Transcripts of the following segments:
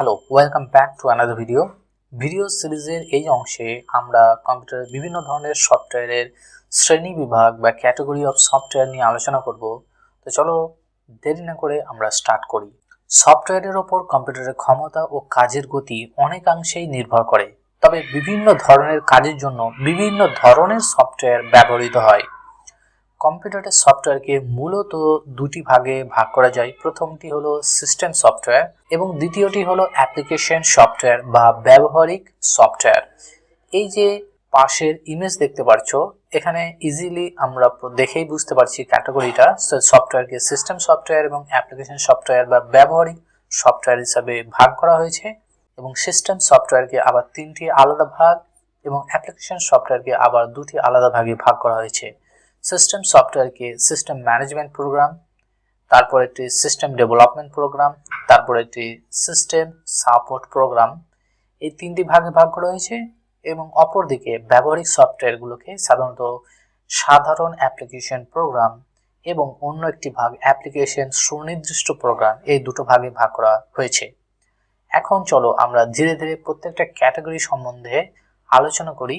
Hello welcome back to another video video সিরিজের এই অংশে আমরা কম্পিউটারের বিভিন্ন ধরনের সফটওয়্যারের শ্রেণি বিভাগ বা ক্যাটাগরি অফ সফটওয়্যার নিয়ে আলোচনা করব। তো চলো, দেরি না করে আমরা স্টার্ট করি। সফটওয়্যারের ওপর কম্পিউটারের ক্ষমতা ও কাজের গতি অনেকাংশেই নির্ভর করে। তবে বিভিন্ন ধরনের কাজের জন্য বিভিন্ন ধরনের সফটওয়্যার ব্যবহৃত হয়। কম্পিউটারের সফটওয়্যারকে মূলত দুটি ভাগে ভাগ করা যায়। প্রথমটি হলো সিস্টেম সফটওয়্যার এবং দ্বিতীয়টি হলো অ্যাপ্লিকেশন সফটওয়্যার বা ব্যবহারিক সফটওয়্যার এই যে পাশের ইমেজ দেখতে পাচ্ছ এখানে ইজিলি আমরা দেখেই বুঝতে পারছি ক্যাটাগরিটা সফটওয়্যারকে সিস্টেম সফটওয়্যার এবং অ্যাপ্লিকেশন সফটওয়্যার বা ব্যবহারিক সফটওয়্যার হিসাবে ভাগ করা হয়েছে এবং সিস্টেম সফটওয়্যারকে আবার তিনটি আলাদা ভাগ এবং অ্যাপ্লিকেশন সফটওয়্যারকে আবার দুটি আলাদা ভাগে ভাগ করা হয়েছে। সিস্টেম সফটওয়্যারকে সিস্টেম ম্যানেজমেন্ট প্রোগ্রাম তারপর একটি সিস্টেম ডেভেলপমেন্ট প্রোগ্রাম তারপর একটি সিস্টেম সাপোর্ট প্রোগ্রাম এই তিনটি ভাগে ভাগ করা হয়েছে এবং অপরদিকে ব্যবহারিক সফটওয়্যারগুলোকে সাধারণত সাধারণ অ্যাপ্লিকেশন প্রোগ্রাম এবং অন্য একটি ভাগ অ্যাপ্লিকেশন সুনির্দিষ্ট প্রোগ্রাম এই দুটো ভাগে ভাগ করা হয়েছে। এখন চলো আমরা ধীরে ধীরে প্রত্যেকটা ক্যাটাগরি সম্বন্ধে আলোচনা করি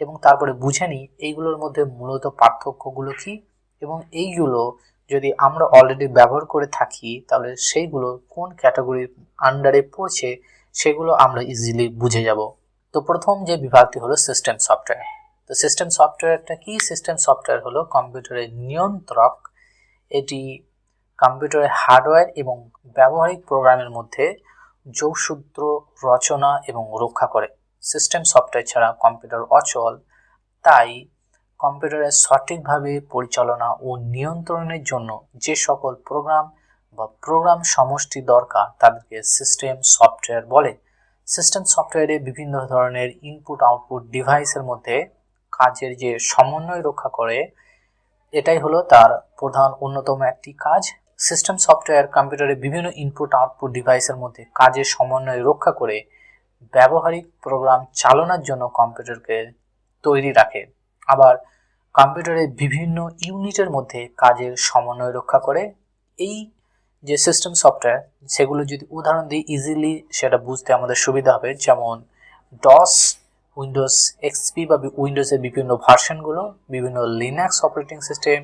এবং তারপরে বুঝে নিই এইগুলোর মধ্যে মূলত পার্থক্যগুলো কি এবং এইগুলো যদি আমরা অলরেডি ব্যবহার করে থাকি, তাহলে সেইগুলো কোন ক্যাটাগরির আন্ডারে পড়ছে সেগুলো আমরা ইজিলি বুঝে যাব। তো প্রথম যে বিভাগটি হলো সিস্টেম সফটওয়্যার তো সিস্টেম সফটওয়্যারটা কি? সিস্টেম সফটওয়্যার হলো কম্পিউটারের নিয়ন্ত্রক। এটি কম্পিউটারের হার্ডওয়্যার এবং ব্যবহারিক প্রোগ্রামের মধ্যে যোগসূত্র, রচনা এবং রক্ষা করে। সিস্টেম সফটওয়্যার ছাড়া কম্পিউটার অচল। তাই কম্পিউটারের সঠিকভাবে পরিচালনা ও নিয়ন্ত্রণের জন্য যে সকল প্রোগ্রাম বা প্রোগ্রাম সমষ্টি দরকার, তাদেরকে সিস্টেম সফটওয়্যার বলে। সিস্টেম সফটওয়্যারে বিভিন্ন ধরনের ইনপুট আউটপুট ডিভাইসের মধ্যে কাজের যে সমন্বয় রক্ষা করে, এটাই হলো তার প্রধান অন্যতম একটি কাজ। সিস্টেম সফটওয়্যার কম্পিউটারে বিভিন্ন ইনপুট আউটপুট ডিভাইসের মধ্যে কাজের সমন্বয় রক্ষা করে ব্যবহারিক প্রোগ্রাম চালানোর জন্য কম্পিউটারকে তৈরি রাখে। আবার কম্পিউটারের বিভিন্ন ইউনিটের মধ্যে কাজের সমন্বয় রক্ষা করে। এই যে সিস্টেম সফটওয়্যার সেগুলো যদি উদাহরণ দিই ইজিলি সেটা বুঝতে আমাদের সুবিধা হবে। যেমন ডস উইন্ডোজ এক্সপি বা উইন্ডোজের বিভিন্ন ভার্সনগুলো বিভিন্ন Linux operating system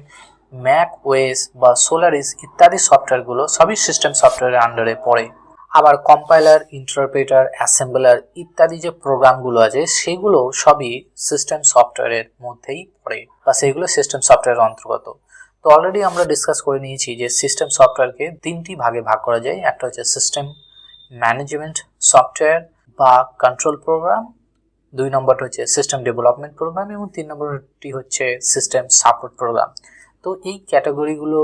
Mac OS বা সোলারিস ইত্যাদি সফটওয়্যারগুলো সবই সিস্টেম সফটওয়্যারের আন্ডারে পড়ে। আবার কম্পাইলার ইন্টারপ্রেটার অ্যাসেম্বলার ইত্যাদি যে প্রোগ্রামগুলো আছে, সেগুলো সবই সিস্টেম সফটওয়্যারের মধ্যেই পড়ে বা সেগুলো সিস্টেম সফটওয়্যারের অন্তর্গত। তো অলরেডি আমরা ডিসকাস করে নিয়েছি যে সিস্টেম সফটওয়্যারকে তিনটি ভাগে ভাগ করা যায়। একটা হচ্ছে সিস্টেম ম্যানেজমেন্ট সফটওয়্যার বা কন্ট্রোল প্রোগ্রাম দুই নম্বরটা হচ্ছে সিস্টেম ডেভেলপমেন্ট প্রোগ্রাম এবং তিন নম্বরটি হচ্ছে সিস্টেম সাপোর্ট প্রোগ্রাম তো এই ক্যাটাগরিগুলো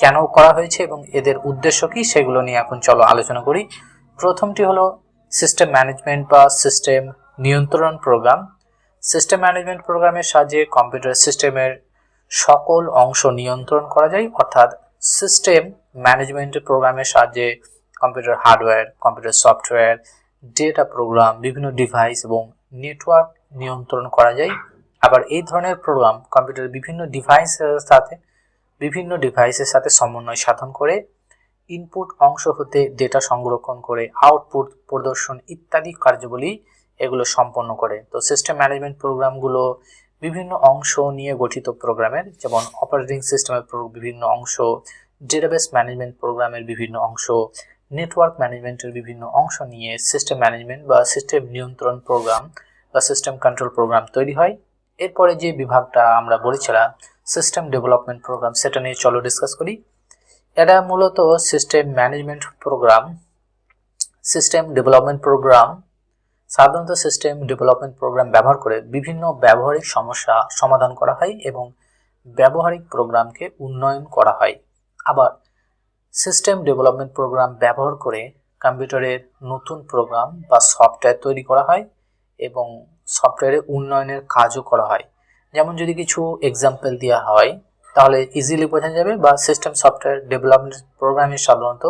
কেন করা হয়েছে এবং এদের উদ্দেশ্য কি সেগুলো নিয়ে এখন চলো আলোচনা করি। প্রথমটি হলো সিস্টেম ম্যানেজমেন্ট বা সিস্টেম নিয়ন্ত্রণ প্রোগ্রাম সিস্টেম ম্যানেজমেন্ট প্রোগ্রামের সাহায্যে কম্পিউটার সিস্টেমের সকল অংশ নিয়ন্ত্রণ করা যায়, অর্থাৎ সিস্টেম ম্যানেজমেন্ট প্রোগ্রামের সাহায্যে computer hardware computer software data program বিভিন্ন ডিভাইস এবং নেটওয়ার্ক নিয়ন্ত্রণ করা যায়। আবার এই ধরনের প্রোগ্রাম কম্পিউটারের বিভিন্ন ডিভাইসের সাথে বিভিন্ন ডিভাইসের সাথে সমন্বয় সাধন করে ইনপুট অংশ হতে ডেটা সংরক্ষণ করে আউটপুট প্রদর্শন ইত্যাদি কার্যাবলী এগুলো সম্পন্ন করে। তো সিস্টেম ম্যানেজমেন্ট প্রোগ্রামগুলো বিভিন্ন অংশ নিয়ে গঠিত প্রোগ্রামের যেমন অপারেটিং সিস্টেমের বিভিন্ন অংশ ডেটাবেস ম্যানেজমেন্ট প্রোগ্রামের বিভিন্ন অংশ নেটওয়ার্ক ম্যানেজমেন্টের বিভিন্ন অংশ নিয়ে সিস্টেম ম্যানেজমেন্ট বা সিস্টেম নিয়ন্ত্রণ প্রোগ্রাম বা সিস্টেম কন্ট্রোল প্রোগ্রাম তৈরি হয়। এরপরে যে বিভাগটা আমরা বলেছিলাম সিস্টেম ডেভেলপমেন্ট প্রোগ্রাম সেটা নিয়ে চলো ডিসকাস করি। এটা মূলত system management program system development program সাধারণত সিস্টেম ডেভেলপমেন্ট প্রোগ্রাম ব্যবহার করে বিভিন্ন ব্যবহারিক সমস্যা সমাধান করা হয় এবং ব্যবহারিক প্রোগ্রামকে উন্নয়ন করা হয়। আবার সিস্টেম ডেভেলপমেন্ট প্রোগ্রাম ব্যবহার করে কম্পিউটারের নতুন প্রোগ্রাম বা সফটওয়্যার তৈরি করা হয় এবং সফটওয়্যারের উন্নয়নের কাজও করা হয়। যেমন যদি কিছু এক্সাম্পল দেওয়া হয়, তাহলে ইজিলি বোঝা যাবে বা সিস্টেম সফটওয়্যার ডেভেলপমেন্ট প্রোগ্রামে সাধারণত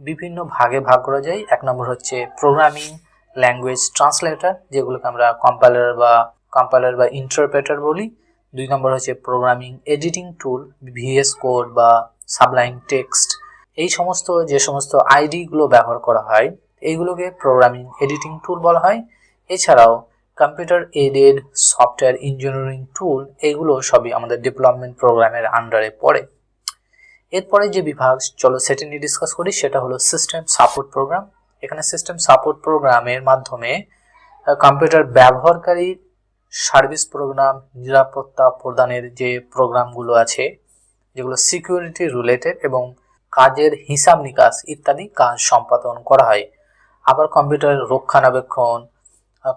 বিভিন্ন ভাগে ভাগ করা যায়। এক নম্বর হচ্ছে প্রোগ্রামিং ল্যাঙ্গুয়েজ ট্রান্সলেটর যেগুলোকে আমরা কম্পাইলার বা কম্পাইলার বা ইন্টারপ্রেটার বলি। দুই নম্বর হচ্ছে programming editing tool VS Code বা সাবলাইন টেক্সট এই সমস্ত, যে সমস্ত আইডিগুলো ব্যবহার করা হয়, এইগুলোকে প্রোগ্রামিং এডিটিং টুল বলা হয়। এছাড়াও computer aided software engineering tool এগুলো সবই আমাদের ডেভেলপমেন্ট প্রোগ্রামের আন্ডারে পড়ে। এরপরে যে বিভাগ, চলো সেটি নিয়ে ডিসকাস করি, সেটা হলো সিস্টেম সাপোর্ট প্রোগ্রাম এখানে সিস্টেম সাপোর্ট প্রোগ্রামের মাধ্যমে কম্পিউটার ব্যবহারকারী সার্ভিস প্রোগ্রাম নিরাপত্তা প্রদানের যে প্রোগ্রামগুলো আছে, যেগুলো সিকিউরিটি রিলেটেড এবং কাজের হিসাব নিকাশ ইত্যাদি কাজ সম্পাদন করা হয়। আবার কম্পিউটারের রক্ষণাবেক্ষণ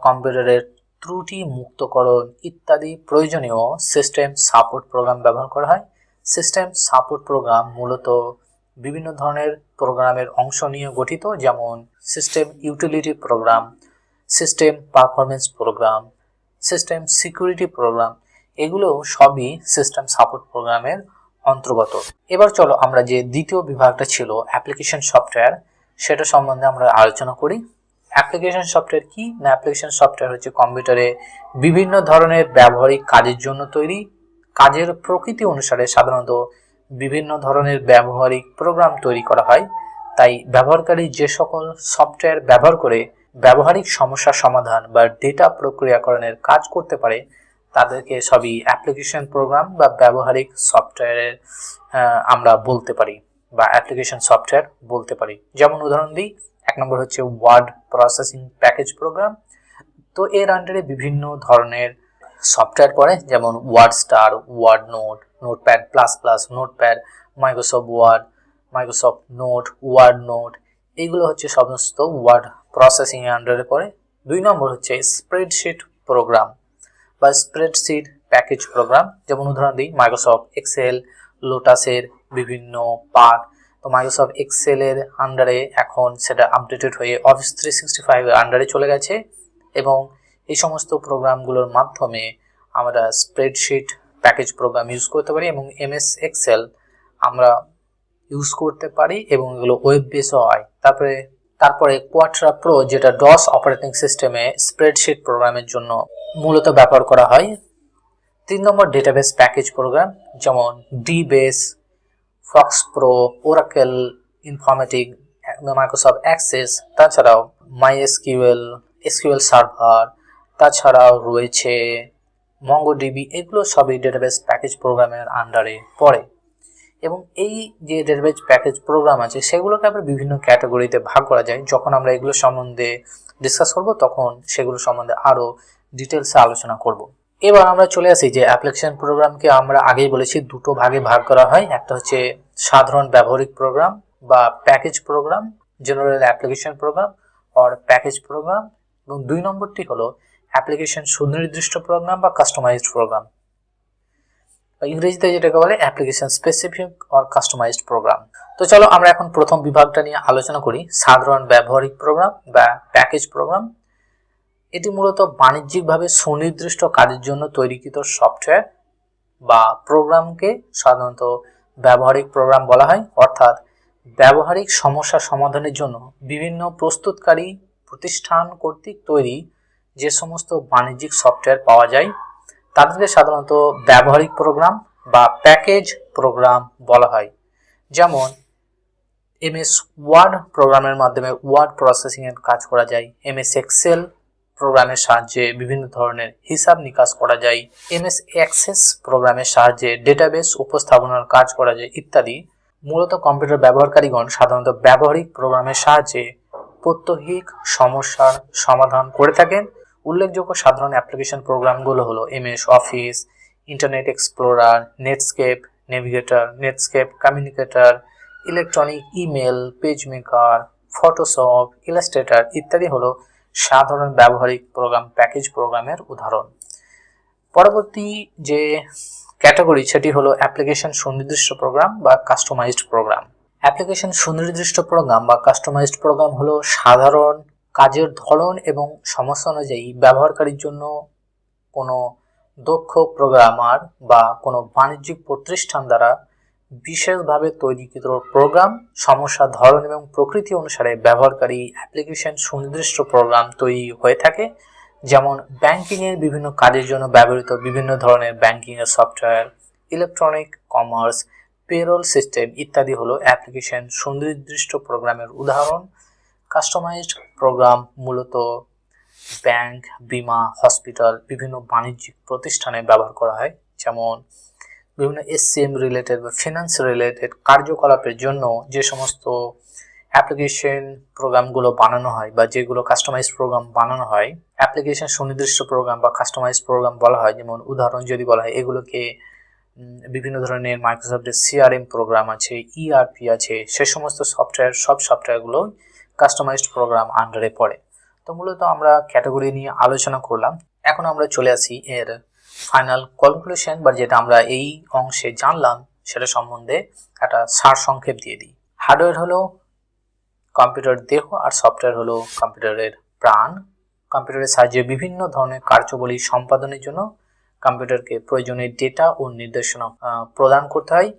কম্পিউটারের ত্রুটি মুক্তকরণ ইত্যাদি প্রয়োজনীয় সিস্টেম সাপোর্ট প্রোগ্রাম ব্যবহার করা হয়। সিস্টেম সাপোর্ট প্রোগ্রাম মূলত বিভিন্ন ধরনের প্রোগ্রামের অংশ নিয়ে গঠিত, যেমন system utility program system performance program system security program এগুলো সবই সিস্টেম সাপোর্ট প্রোগ্রামের অন্তর্গত। এবার চলো আমরা যে দ্বিতীয় বিভাগটা ছিল অ্যাপ্লিকেশন সফটওয়্যার সেটা সম্বন্ধে আমরা আলোচনা করি। অ্যাপ্লিকেশন সফটওয়্যার কি? না, অ্যাপ্লিকেশন সফটওয়্যার হচ্ছে কম্পিউটারে বিভিন্ন ধরনের ব্যবহারিক কাজের জন্য তৈরি। কাজের প্রকৃতি অনুসারে সাধারণত বিভিন্ন ধরনের ব্যবহারিক প্রোগ্রাম তৈরি করা হয়। তাই ব্যবহারকারী যে সকল সফটওয়্যার ব্যবহার করে ব্যবহারিক সমস্যা সমাধান বা ডেটা প্রক্রিয়াকরণের কাজ করতে পারে, তাদেরকে সবই অ্যাপ্লিকেশন প্রোগ্রাম বা ব্যবহারিক সফটওয়্যারের আমরা বলতে পারি বা অ্যাপ্লিকেশন সফটওয়্যার বলতে পারি। যেমন উদাহরণ দিই এক নম্বর হচ্ছে ওয়ার্ড প্রসেসিং প্যাকেজ প্রোগ্রাম। তো এর আন্ডারে বিভিন্ন ধরনের সফটওয়্যার পড়ে, যেমন WordStar, word note, Notepad plus plus, Notepad, Microsoft Word, Microsoft note, word note এইগুলো হচ্ছে সমস্ত ওয়ার্ড প্রসেসিং এর আন্ডারে পড়ে। দুই নম্বর হচ্ছে স্প্রেডশিট প্রোগ্রাম বা স্প্রেডশিট প্যাকেজ প্রোগ্রাম। যেমন উদাহরণ দিই, মাইক্রোসফট, এক্সেল, লোটাসের বিভিন্ন পার্ট তো মাইক্রোসফট এক্সেলের আন্ডারে এখন সেটা আপডেটেড হয়ে অফিস থ্রি সিক্সটি ফাইভের আন্ডারে চলে গেছে এবং এই সমস্ত প্রোগ্রামগুলোর মাধ্যমে আমরা স্প্রেডশিট প্যাকেজ প্রোগ্রাম ইউজ করতে পারি এবং এমএস এক্সেল আমরা ইউজ করতে পারি এবং এগুলো ওয়েব বেসও হয়। তারপরে তারপরে কোয়াট্রা প্রো যেটা ডস অপারেটিং সিস্টেমে স্প্রেডশিট প্রোগ্রামের জন্য মূলত ব্যবহার করা হয়। তিন নম্বর ডেটাবেস প্যাকেজ প্রোগ্রাম যেমন dBase FoxPro Oracle Informatica Microsoft Access তাছাড়াও মাই এসকিউএল এসকিউএল সার্ভার তাছাড়াও রয়েছে মঙ্গোডিবি এগুলো সবই ডেটাবেস প্যাকেজ প্রোগ্রামের আন্ডারে পড়ে। এবং এই যে ডেটাবেস প্যাকেজ প্রোগ্রাম আছে, সেগুলোকে আবার বিভিন্ন ক্যাটাগরিতে ভাগ করা যায়। যখন আমরা এগুলো সম্বন্ধে ডিসকাস করব, তখন সেগুলো সম্বন্ধে আরও ডিটেলসে আলোচনা করব। এবার আমরা চলে আসি যে অ্যাপ্লিকেশন প্রোগ্রামকে আমরা আগেই বলেছি দুটো ভাগে ভাগ করা হয়। একটা হচ্ছে সাধারণ ব্যবহারিক প্রোগ্রাম বা package program general application program or package program এবং দুই নম্বরটি হলো অ্যাপ্লিকেশন সুনির্দিষ্ট প্রোগ্রাম বা কাস্টমাইজড প্রোগ্রাম ইংরেজিতে যেটাকে বলে application specific or customized program তো চলো আমরা এখন প্রথম বিভাগটা নিয়ে আলোচনা করি, সাধারণ ব্যবহারিক প্রোগ্রাম বা প্যাকেজ প্রোগ্রাম এটি মূলত বাণিজ্যিকভাবে সুনির্দিষ্ট কাজের জন্য তৈরিকৃত সফটওয়্যার বা প্রোগ্রামকে সাধারণত ব্যবহারিক প্রোগ্রাম বলা হয়, অর্থাৎ ব্যবহারিক সমস্যা সমাধানের জন্য বিভিন্ন প্রস্তুতকারী প্রতিষ্ঠান কর্তৃক তৈরি যে সমস্ত বাণিজ্যিক সফটওয়্যার পাওয়া যায়, তাদেরকে সাধারণত ব্যবহারিক প্রোগ্রাম বা প্যাকেজ প্রোগ্রাম বলা হয়। যেমন এমএস ওয়ার্ড প্রোগ্রামের মাধ্যমে ওয়ার্ড প্রসেসিংয়ের কাজ করা যায় এমএস এক্সেল প্রোগ্রামের সাহায্যে বিভিন্ন ধরনের হিসাব নিকাশ করা যায় এমএস অ্যাক্সেস প্রোগ্রামের সাহায্যে ডেটাবেস উপস্থাপনার কাজ করা যায় ইত্যাদি। মূলত কম্পিউটার ব্যবহারকারীগণ সাধারণত ব্যবহারিক প্রোগ্রামের সাহায্যে প্রত্যহিক সমস্যার সমাধান করে থাকেন। উল্লেখযোগ্য সাধারণ অ্যাপ্লিকেশন প্রোগ্রামগুলো হলো MS Office, Internet Explorer, Netscape, Navigator, Netscape Communicator, electronic email, PageMaker, Photoshop, Illustrator ইত্যাদি হলো সাধারণ ব্যবহারিক প্রোগ্রাম, প্যাকেজ প্রোগ্রামের উদাহরণ। পরবর্তী যে ক্যাটাগরি, সেটি হলো অ্যাপ্লিকেশন সুনির্দিষ্ট প্রোগ্রাম বা কাস্টমাইজড প্রোগ্রাম। অ্যাপ্লিকেশন সুনির্দিষ্ট প্রোগ্রাম বা কাস্টমাইজড প্রোগ্রাম হলো সাধারণ কাজের ধরন এবং সমস্যা অনুযায়ী ব্যবহারকারীর জন্য কোনো দক্ষ প্রোগ্রামার বা কোনো বাণিজ্যিক প্রতিষ্ঠান দ্বারা বিশেষভাবে তৈরিকৃত প্রোগ্রাম সমস্যা ধরন এবং প্রকৃতি অনুসারে ব্যবহারকারী অ্যাপ্লিকেশন সুনির্দিষ্ট প্রোগ্রাম তৈরি হয়ে থাকে, যেমন ব্যাংকিংয়ের বিভিন্ন কাজের জন্য ব্যবহৃত বিভিন্ন ধরনের ব্যাংকিংয়ের software electronic commerce payroll system ইত্যাদি হলো অ্যাপ্লিকেশন সুনির্দিষ্ট প্রোগ্রামের উদাহরণ। কাস্টমাইজড প্রোগ্রাম মূলত ব্যাংক বিমা হসপিটাল বিভিন্ন বাণিজ্যিক প্রতিষ্ঠানে ব্যবহার করা হয়, যেমন বিভিন্ন এসসিএম রিলেটেড বা ফিনান্স রিলেটেড কার্যকলাপের জন্য যে সমস্ত অ্যাপ্লিকেশন প্রোগ্রামগুলো বানানো হয় বা যেগুলো কাস্টমাইজ প্রোগ্রাম বানানো হয় অ্যাপ্লিকেশন সুনির্দিষ্ট প্রোগ্রাম বা কাস্টমাইজ প্রোগ্রাম বলা হয়, যেমন উদাহরণ যদি বলা হয়, এগুলোকে বিভিন্ন ধরনের মাইক্রোসফটের সিআরএম প্রোগ্রাম আছে ইআরপি আছে, সে সমস্ত সফটওয়্যার সব সফটওয়্যারগুলো কাস্টমাইজড প্রোগ্রাম আন্ডারে পড়ে। তো মূলত আমরা ক্যাটাগরি নিয়ে আলোচনা করলাম। এখন আমরা চলে আসি এর ফাইনাল কনক্লুশন বা যেটা আমরা এই অংশে জানলাম, সেটা সম্বন্ধে একটা সার সংক্ষেপ দিয়ে দিই। হার্ডওয়্যার হলো কম্পিউটার দেহ, আর সফটওয়্যার হলো কম্পিউটারের প্রাণ। কম্পিউটারের সাহায্যে বিভিন্ন ধরনের কার্যবলী সম্পাদনের জন্য কম্পিউটারকে প্রয়োজনীয় ডেটা ও নির্দেশনা প্রদান করতে হয়।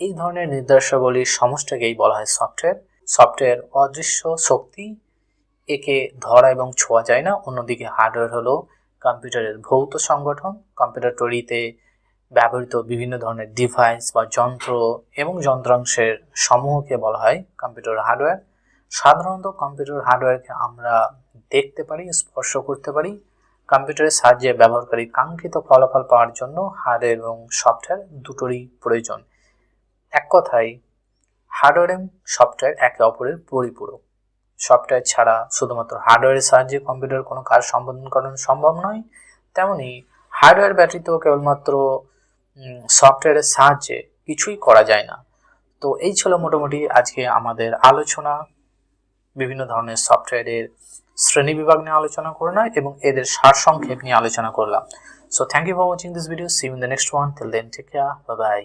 এই ধরনের নির্দেশাবলীর সমষ্টিকেই বলা হয় সফটওয়্যার সফটওয়্যার অদৃশ্য শক্তি, একে ধরা এবং ছোঁয়া যায় না। অন্যদিকে হার্ডওয়্যার হলো কম্পিউটারের ভৌত সংগঠন, কম্পিউটার তৈরিতে ব্যবহৃত বিভিন্ন ধরনের ডিভাইস বা যন্ত্র এবং যন্ত্রাংশের সমূহকে বলা হয় কম্পিউটার হার্ডওয়্যার। সাধারণত কম্পিউটার হার্ডওয়্যারকে আমরা দেখতে পারি, স্পর্শ করতে পারি। কম্পিউটারের সাহায্যে ব্যবহারকারী কাঙ্ক্ষিত ফলাফল পাওয়ার জন্য হার্ডওয়্যার এবং সফটওয়্যার দুটোরই প্রয়োজন। এক কথায়, হার্ডওয়্যার এবং সফটওয়্যার একে অপরের পরিপূরক। সফটওয়্যার ছাড়া শুধুমাত্র হার্ডওয়্যারের সাহায্যে কম্পিউটার কোনো কাজ সম্পাদন করানো সম্ভব নয়, তেমনি হার্ডওয়্যার ব্যতীত কেবলমাত্র সফটওয়্যারের সাহায্যে কিছুই করা যায় না। তো এই ছিল মোটামুটি আজকে আমাদের আলোচনা। বিভিন্ন ধরনের সফটওয়্যারের শ্রেণি বিভাগ নিয়ে আলোচনা করলাম এবং এদের সারসংক্ষেপ নিয়ে আলোচনা করলাম। So thank you for watching this video see in the next one till then take care bye bye